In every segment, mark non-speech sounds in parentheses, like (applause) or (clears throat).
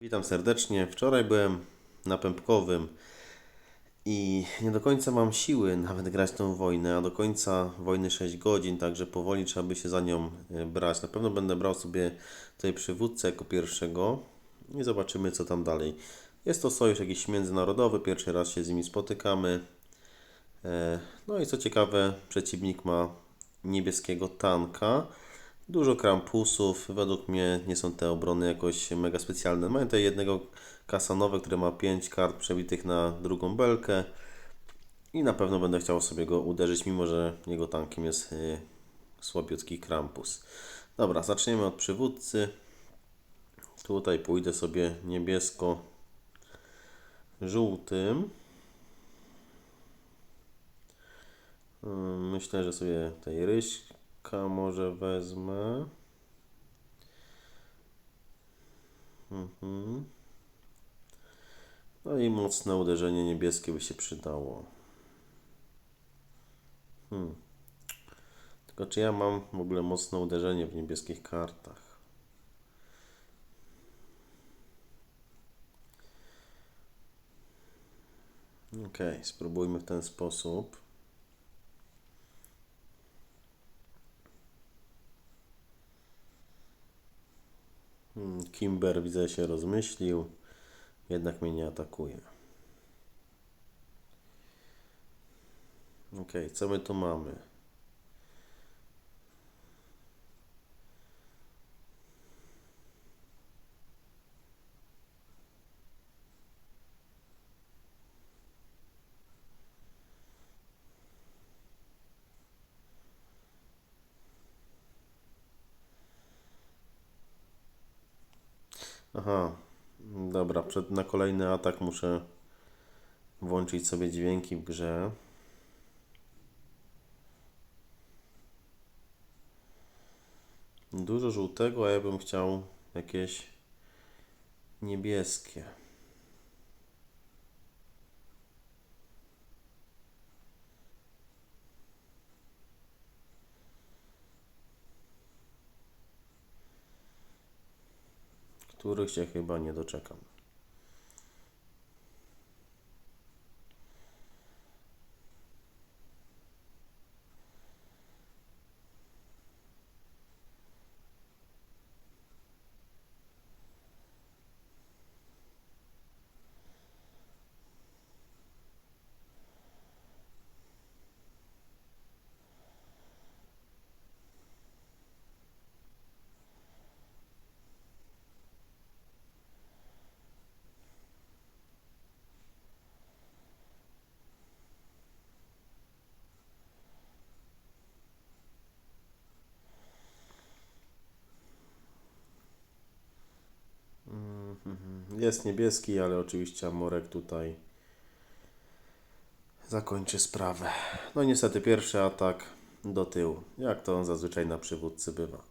Witam serdecznie. Wczoraj byłem na Pępkowym i nie do końca mam siły nawet grać tą wojnę, a do końca wojny 6 godzin, także powoli trzeba by się za nią e, brać. Na pewno będę brał sobie tutaj przywódcę jako pierwszego i zobaczymy co tam dalej. Jest to sojusz jakiś międzynarodowy, pierwszy raz się z nimi spotykamy. E, No i co ciekawe, przeciwnik ma niebieskiego tanka. Dużo krampusów. Według mnie nie są te obrony jakoś mega specjalne. Mają tutaj jednego kasanowe, który ma 5 kart przebitych na drugą belkę. I na pewno będę chciał sobie go uderzyć, mimo że jego tankiem jest yy, słabiutki krampus. Dobra, zaczniemy od przywódcy. Tutaj pójdę sobie niebiesko-żółtym. Mm, Myślę, że sobie tej ryśka może wezmę. Mhm. No i mocne uderzenie niebieskie by się przydało. Hmm. Tylko czy ja mam w ogóle mocne uderzenie w niebieskich kartach? Ok, spróbujmy w ten sposób. Kimber widzę się rozmyślił, jednak mnie nie atakuje. Ok, co my tu mamy? Aha, dobra, przed, na kolejny atak muszę włączyć sobie dźwięki w grze. Dużo żółtego, a ja bym chciał jakieś niebieskie. Których się chyba nie doczekam. Jest niebieski, ale oczywiście Amorek tutaj zakończy sprawę. No niestety pierwszy atak do tyłu, jak to zazwyczaj na przywódcy bywa.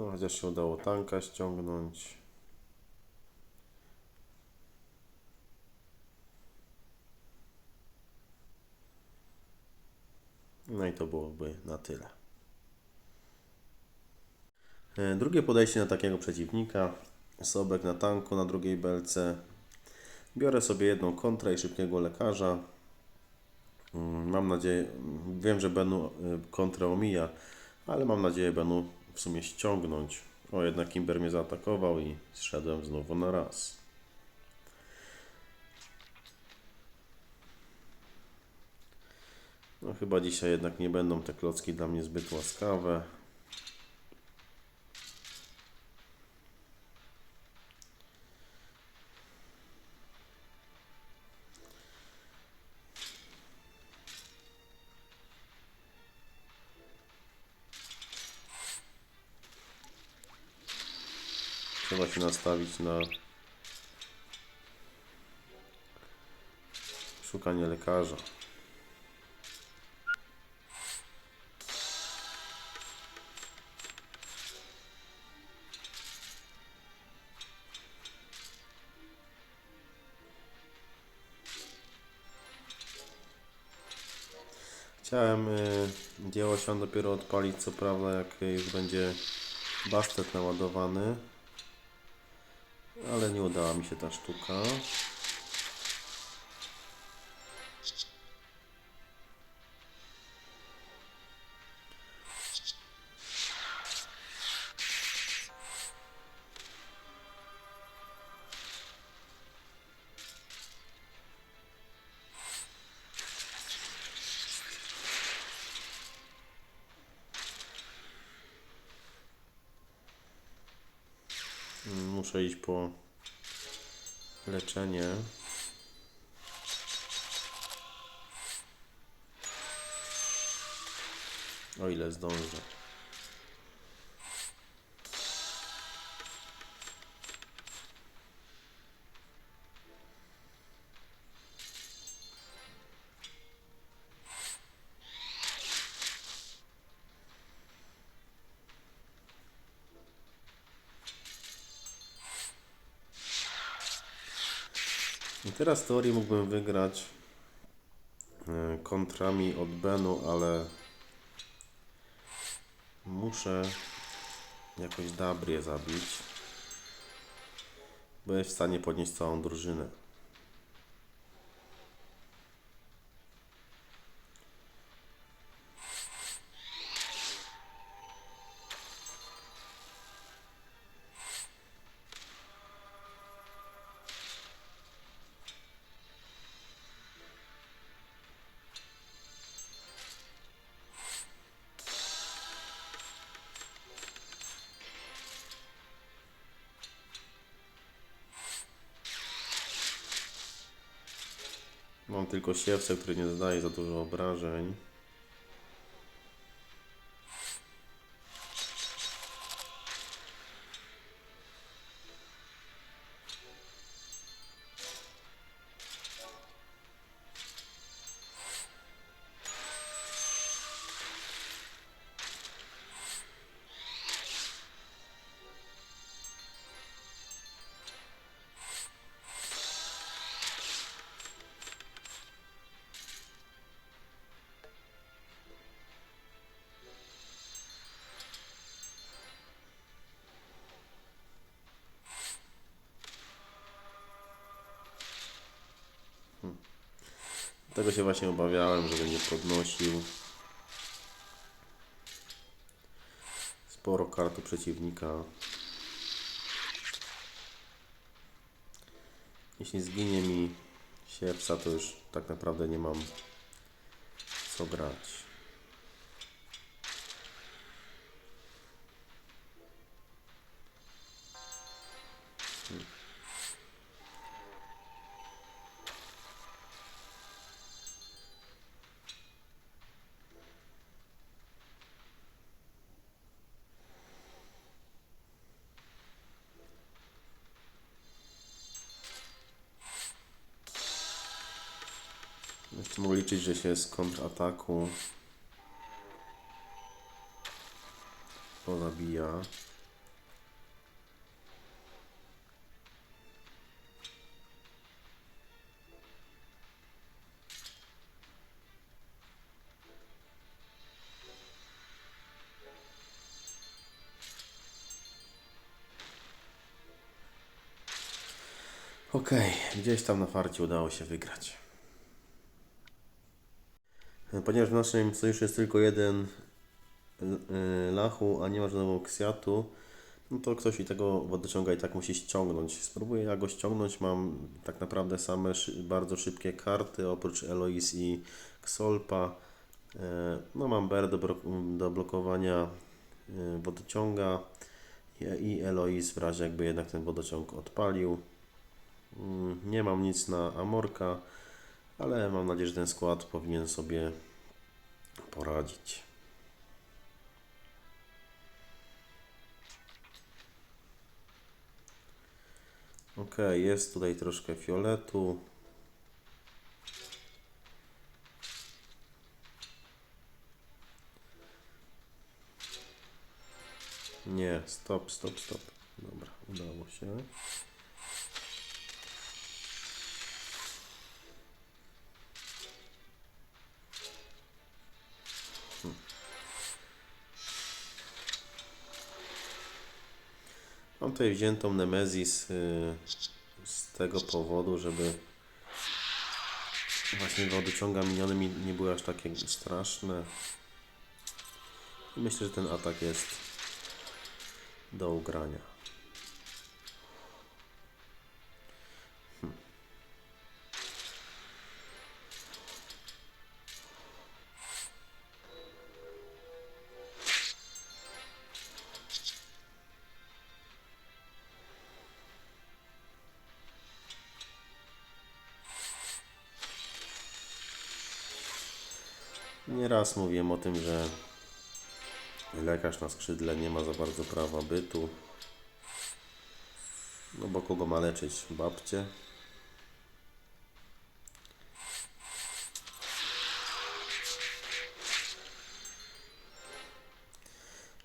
No chociaż się udało tanka ściągnąć. No i to byłoby na tyle. E, Drugie podejście na takiego przeciwnika. Sobek na tanku na drugiej belce. Biorę sobie jedną kontrę i szybkiego lekarza. Mm, Mam nadzieję, wiem, że Benu y, kontrę omija, ale mam nadzieję Benu w sumie ściągnąć. O, jednak Kimber mnie zaatakował i zszedłem znowu na raz. No chyba dzisiaj jednak nie będą te klocki dla mnie zbyt łaskawe. nastawić na szukanie lekarza. Chciałem y, dzieło się dopiero odpalić, co prawda jak już będzie bastet naładowany. Ale nie udała mi się ta sztuka. Muszę iść po leczenie. O ile zdążę. Teraz w teorii mógłbym wygrać e, kontrami od Benu, ale muszę jakoś Dabrię zabić, bo jest w stanie podnieść całą drużynę. Tylko siewce, który nie zadaje za dużo obrażeń. Tego się właśnie obawiałem, żeby nie podnosił. Sporo kartu przeciwnika. Jeśli zginie mi siewca, to już tak naprawdę nie mam co grać. Liczyć, że się z kontrataku pozabija. Okej, gdzieś tam na farcie udało się wygrać. Ponieważ w naszym sojuszu jest tylko jeden y, lachu, a nie ma żadnego ksiatu, no to ktoś i tego wodociąga i tak musi ściągnąć. Spróbuję ja go ściągnąć. Mam tak naprawdę same bardzo szybkie karty, oprócz Elois i Xolpa. E, No mam Ber do, do blokowania y, wodociąga i- i Elois w razie jakby jednak ten wodociąg odpalił. Mm, Nie mam nic na Amorka, ale mam nadzieję, że ten skład powinien sobie poradzić. Ok, jest tutaj troszkę fioletu. Nie, stop, stop, stop. Dobra, udało się. Tutaj wziętą Nemesis y, z tego powodu, żeby właśnie wodociąga miniony mi nie były aż takie straszne. I myślę, że ten atak jest do ugrania. Nieraz mówiłem o tym, że lekarz na skrzydle nie ma za bardzo prawa bytu. No bo kogo ma leczyć? Babcie?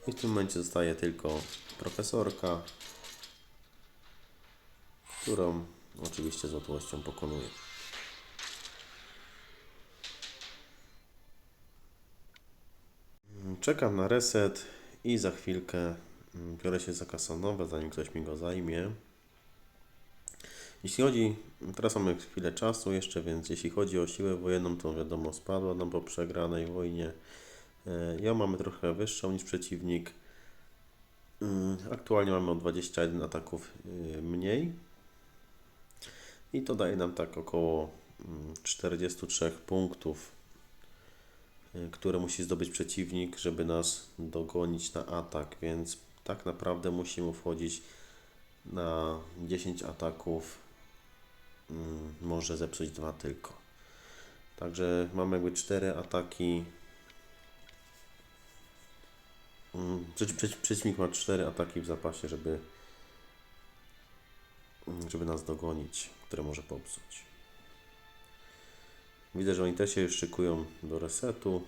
I w tym momencie zostaje tylko profesorka, którą oczywiście z łatwością pokonuje. Czekam na reset i za chwilkę mm, biorę się za kasonowe, zanim ktoś mi go zajmie. Jeśli chodzi, teraz mamy chwilę czasu jeszcze, więc jeśli chodzi o siłę wojenną, to wiadomo spadła nam po przegranej wojnie. E, Ja mamy trochę wyższą niż przeciwnik. Mm, Aktualnie mamy o 21 ataków y, mniej. I to daje nam tak około mm, 43 punktów y, które musi zdobyć przeciwnik, żeby nas dogonić na atak, więc tak naprawdę musimy wchodzić na 10 ataków, mm, może zepsuć dwa tylko. Także mamy jakby 4 ataki. Mm, przeci- przeci- Przeciwnik ma 4 ataki w zapasie, żeby, mm, żeby nas dogonić, które może popsuć. Widzę, że oni też się już szykują do resetu.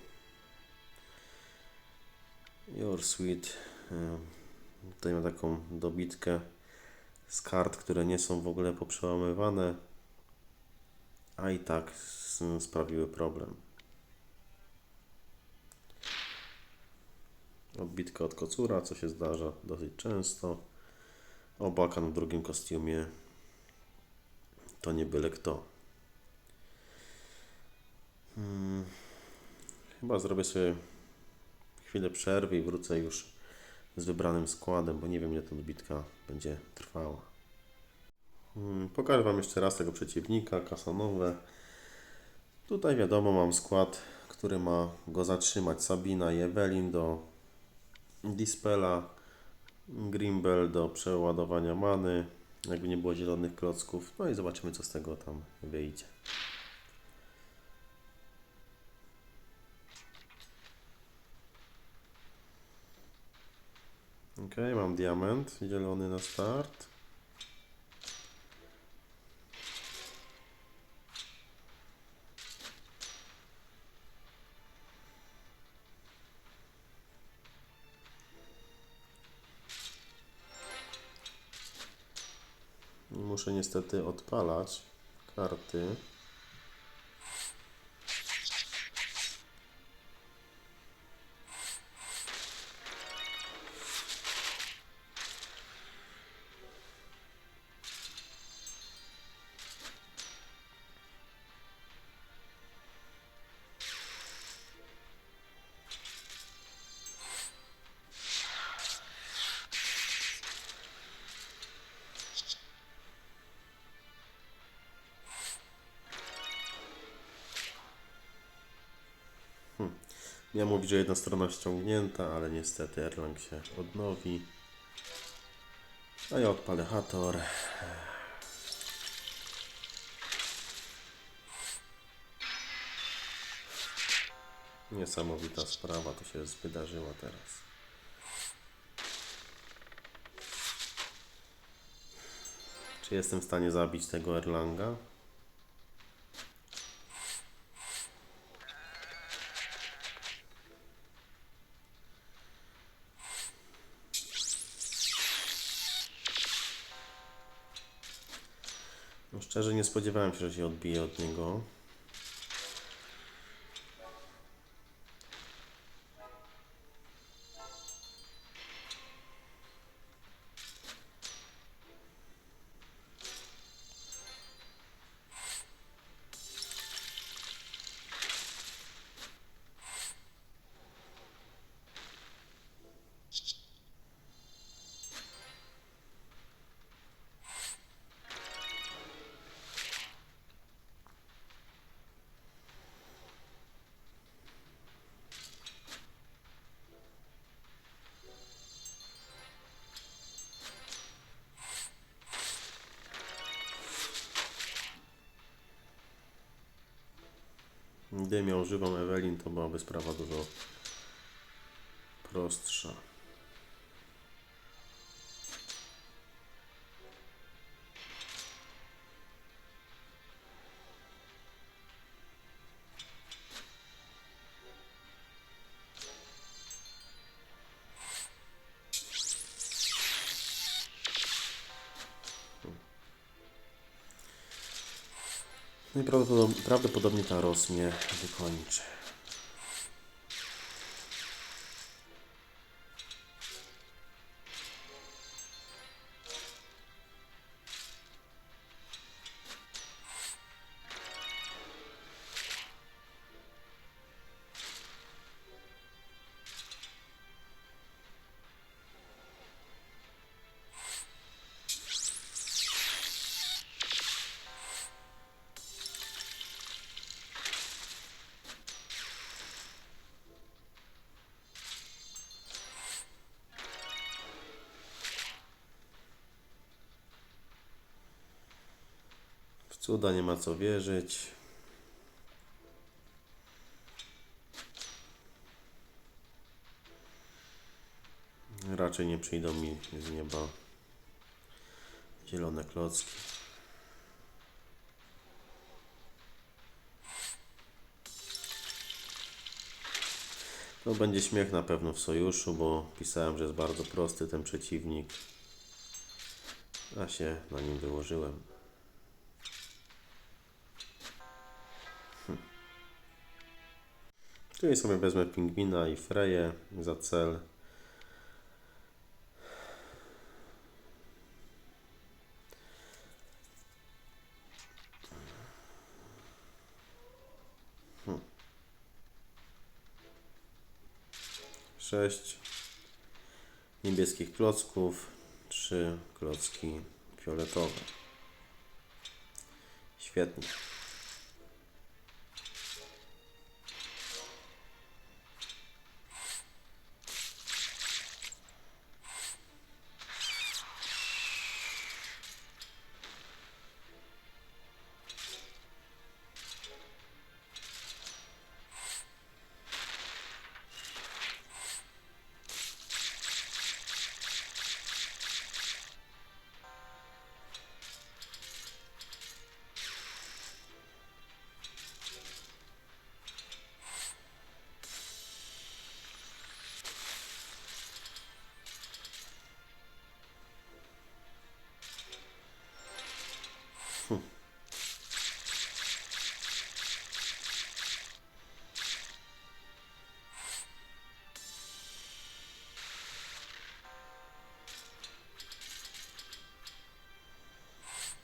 Your em, Tutaj ma taką dobitkę z kart, które nie są w ogóle poprzełamywane, a i tak sprawiły problem. Odbitka od kocura, co się zdarza dosyć często. Obakan w drugim kostiumie to nie byle kto. Hmm. Chyba zrobię sobie chwilę przerwy i wrócę już z wybranym składem, bo nie wiem ile ta bitka będzie trwała. Hmm, Pokażę Wam jeszcze raz tego przeciwnika, kasanowe. Tutaj wiadomo mam skład, który ma go zatrzymać. Sabina i do Dispela, Grimbel do przeładowania many, jakby nie było zielonych klocków. No i zobaczymy co z tego tam wyjdzie. Ok, mam diament zielony na start. Muszę niestety odpalać karty. Miałem mówić, że jedna strona ściągnięta, ale niestety Erlang się odnowi. A ja odpalę Hator. Niesamowita sprawa to się wydarzyła teraz. Czy jestem w stanie zabić tego Erlanga? Szczerze nie spodziewałem się, że się odbije od niego. Gdybym miał żywą Ewelin, to byłaby sprawa dużo prostsza. Prawdopodobnie, ta Ros mnie wykończy. Cuda nie ma co wierzyć. Raczej nie przyjdą mi z nieba zielone klocki. To będzie śmiech na pewno w sojuszu, bo pisałem, że jest bardzo prosty ten przeciwnik. A się na nim wyłożyłem. Tutaj sobie wezmę pingwina i freję za cel. Hmm. Sześć niebieskich klocków, trzy klocki fioletowe. Świetnie.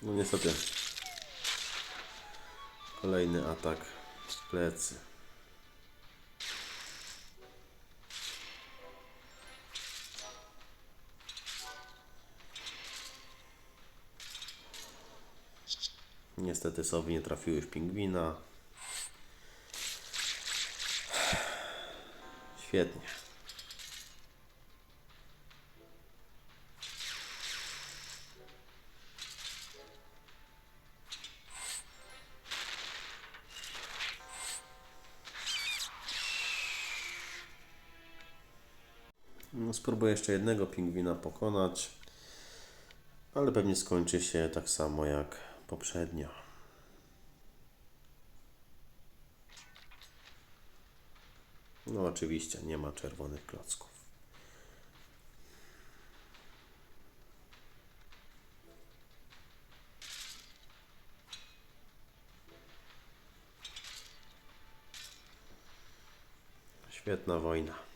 No niestety. Kolejny atak w plecy. Niestety sowy nie trafiły w pingwina. Świetnie. No, spróbuję jeszcze jednego pingwina pokonać, ale pewnie skończy się tak samo jak poprzednio. No oczywiście nie ma czerwonych klocków. Świetna wojna.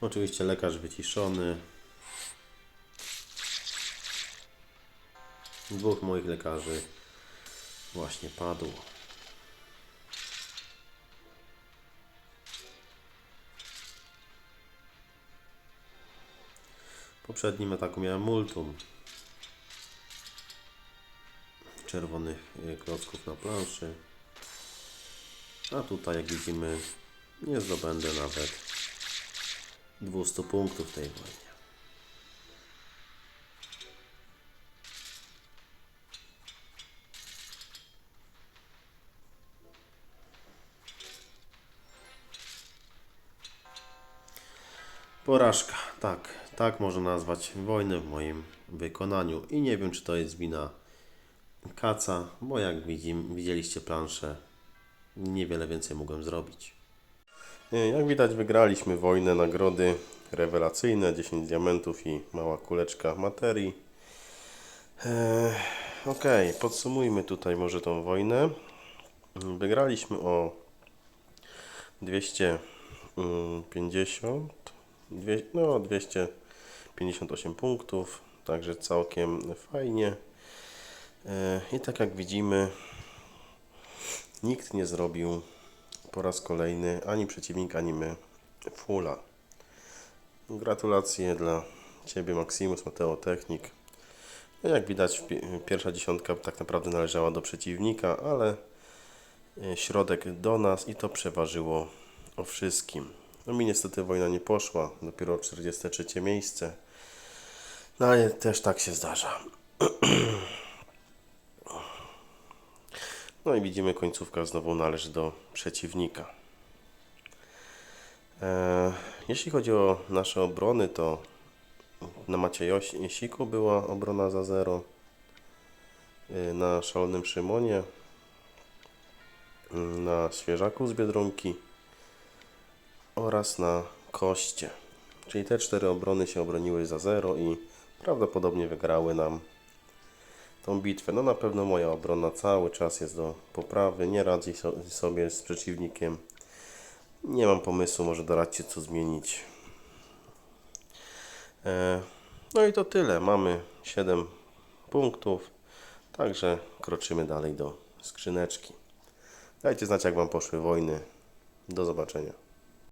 Oczywiście lekarz wyciszony. Dwóch moich lekarzy właśnie padło. W poprzednim ataku miałem multum. Czerwonych y, klocków na planszy. A tutaj, jak widzimy, nie zdobędę nawet 200 punktów tej wojnie. Porażka, tak, tak można nazwać wojnę w moim wykonaniu. I nie wiem, czy to jest wina kaca, bo jak widzim, widzieliście planszę, niewiele więcej mogłem zrobić. E, Jak widać, wygraliśmy wojnę, nagrody rewelacyjne, 10 diamentów i mała kuleczka materii. Eee, ok, podsumujmy tutaj może tą wojnę. Wygraliśmy o 250, dwie, no 258 punktów, także całkiem fajnie. E, I tak jak widzimy, nikt nie zrobił po raz kolejny ani przeciwnik, ani my fulla. Gratulacje dla Ciebie, Maximus, Mateo Technik. No jak widać, pi- pierwsza dziesiątka tak naprawdę należała do przeciwnika, ale e, środek do nas i to przeważyło o wszystkim. No mi niestety wojna nie poszła, dopiero 43 miejsce. No ale też tak się zdarza. (clears throat) No i widzimy końcówka znowu należy do przeciwnika. E, jeśli chodzi o nasze obrony, to na Maciejosiku była obrona za 0. Na Szalonym Szymonie, y, na Świeżaku z Biedronki oraz na Koście. Czyli te cztery obrony się obroniły za 0 i prawdopodobnie wygrały nam tą bitwę. No na pewno moja obrona cały czas jest do poprawy, nie radzi so- sobie z przeciwnikiem. Nie mam pomysłu, może doradźcie co zmienić. E, No i to tyle. Mamy 7 punktów, także kroczymy dalej do skrzyneczki. Dajcie znać jak Wam poszły wojny. Do zobaczenia.